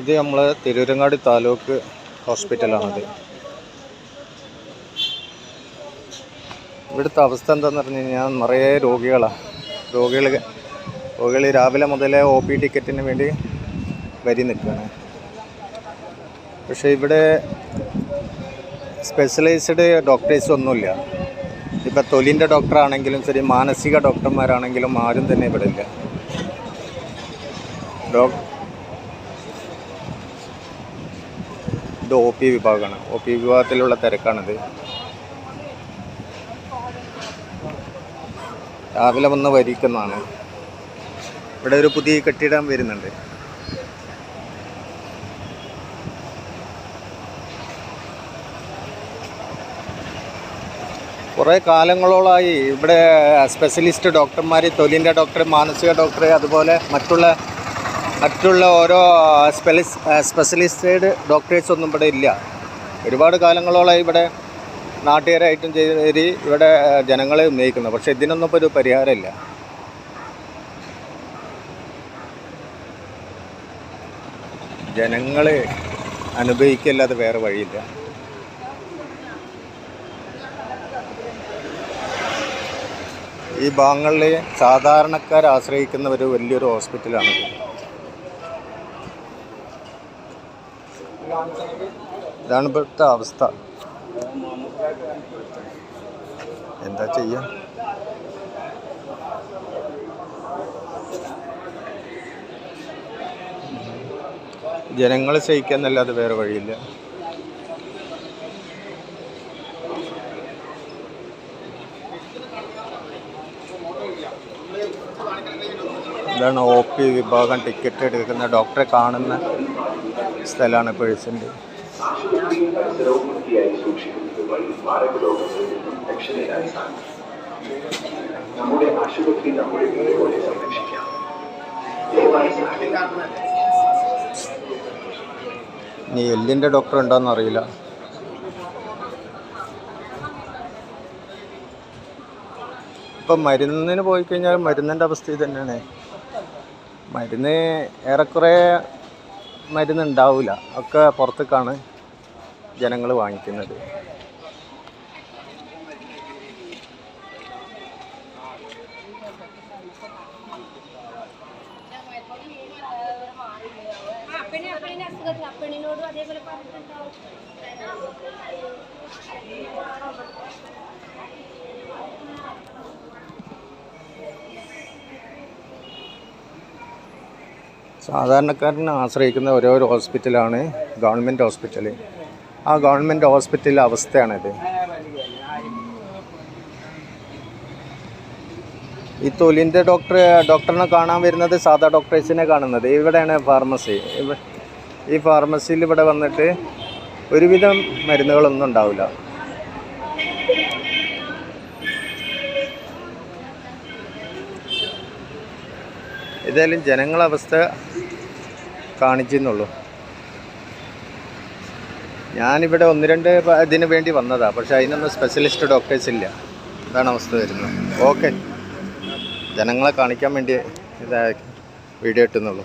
ഇത് നമ്മളെ തിരൂരങ്ങാടി താലൂക്ക് ഹോസ്പിറ്റലാണത്. ഇവിടുത്തെ അവസ്ഥ എന്താണെന്ന് പറഞ്ഞു കഴിഞ്ഞാൽ നിറയെ രോഗികളാണ് രോഗികൾ രോഗികൾ രാവിലെ മുതലേ ഒ പി ടിക്കറ്റിന് വേണ്ടി വരി നിൽക്കുകയാണ്. പക്ഷേ ഇവിടെ സ്പെഷ്യലൈസ്ഡ് ഡോക്ടേഴ്സ് ഒന്നുമില്ല. ഇപ്പം തൊലിന്റെ ഡോക്ടറാണെങ്കിലും ശരി മാനസിക ഡോക്ടർമാരാണെങ്കിലും ആരും തന്നെ ഇവിടെ ഇല്ല. ഡോക് ഇത് ഒ പി വിഭാഗമാണ്. ഒ പി വിഭാഗത്തിലുള്ള തിരക്കാണിത്. രാവിലെ വന്ന് വരിക്കുന്നതാണ്. ഇവിടെ ഒരു പുതിയ കെട്ടിടം വരുന്നുണ്ട്. കുറേ കാലങ്ങളോളമായി ഇവിടെ സ്പെഷ്യലിസ്റ്റ് ഡോക്ടർമാർ തൊലിന്റെ ഡോക്ടർ മാനസിക ഡോക്ടർ അതുപോലെ മറ്റുള്ള മറ്റുള്ള ഓരോ സ്പെലിസ് സ്പെഷ്യലിസ്റ്റേഡ് ഡോക്ടേഴ്സ് ഒന്നും ഇവിടെ ഇല്ല. ഒരുപാട് കാലങ്ങളോളായി ഇവിടെ നാട്ടുകാരായിട്ടും ചെയ്ത് ഇവിടെ ജനങ്ങളെ ഉന്നയിക്കുന്നത് പക്ഷേ ഇതിനൊന്നും ഇപ്പോൾ ഒരു പരിഹാരമില്ല. ജനങ്ങളെ അനുഭവിക്കല്ലാതെ വേറെ വഴിയില്ല. ഈ ഭാഗങ്ങളിൽ സാധാരണക്കാർ ആശ്രയിക്കുന്ന ഒരു വലിയൊരു ഹോസ്പിറ്റലാണ് ഇതാണ് ഇപ്പോഴത്തെ അവസ്ഥ. എന്താ ചെയ്യാ? ജനങ്ങളെ സഹിക്കാന്നല്ലാതെ വേറെ വഴിയില്ല. ഇതാണ് ഒ പി വിഭാഗം ടിക്കറ്റ് എടുക്കുന്ന ഡോക്ടറെ കാണുന്ന സ്ഥലമാണ് പേഴ്സന്റ് നീ എല്ലിന്റെ ഡോക്ടർ ഉണ്ടോയെന്ന് അറിയില്ല. ഇപ്പം മരുന്നിന് പോയി കഴിഞ്ഞാൽ മരുന്നിന്റെ അവസ്ഥ ഇത് തന്നെയാണ്. മരുന്ന് ഏറെക്കുറെ മരുന്ന് ഉണ്ടാവില്ല ഒക്കെ പുറത്തേക്കാണ് ജനങ്ങൾ വാങ്ങിക്കുന്നത്. അതേപോലെ സാധാരണക്കാരനെ ആശ്രയിക്കുന്ന ഒരു ഹോസ്പിറ്റലാണ് ഗവൺമെന്റ് ഹോസ്പിറ്റൽ ആ ഗവൺമെന്റ് ഹോസ്പിറ്റലിലെ അവസ്ഥയാണിത്. ഈ തൊലിന്റെ ഡോക്ടർ ഡോക്ടറിനെ കാണാൻ വരുന്നത് സാധാ ഡോക്ടേഴ്സിനെ കാണുന്നത്. ഇവിടെയാണ് ഫാർമസി. ഈ ഫാർമസിയിൽ ഇവിടെ വന്നിട്ട് ഒരുവിധം മരുന്നുകളൊന്നും ഉണ്ടാവില്ല. ഏതായാലും ജനങ്ങളവസ്ഥ കാണിച്ചെന്നുള്ളൂ. ഞാനിവിടെ ഒന്ന് രണ്ട് ഇതിന് വേണ്ടി വന്നതാണ് പക്ഷേ അതിനൊന്നും സ്പെഷ്യലിസ്റ്റ് ഡോക്ടേഴ്സ് ഇല്ല. അതാണ് അവസ്ഥ വരുന്നത്. ഓക്കെ ജനങ്ങളെ കാണിക്കാൻ വേണ്ടി ഇതാ വീഡിയോ ഇട്ടുന്നുള്ളൂ.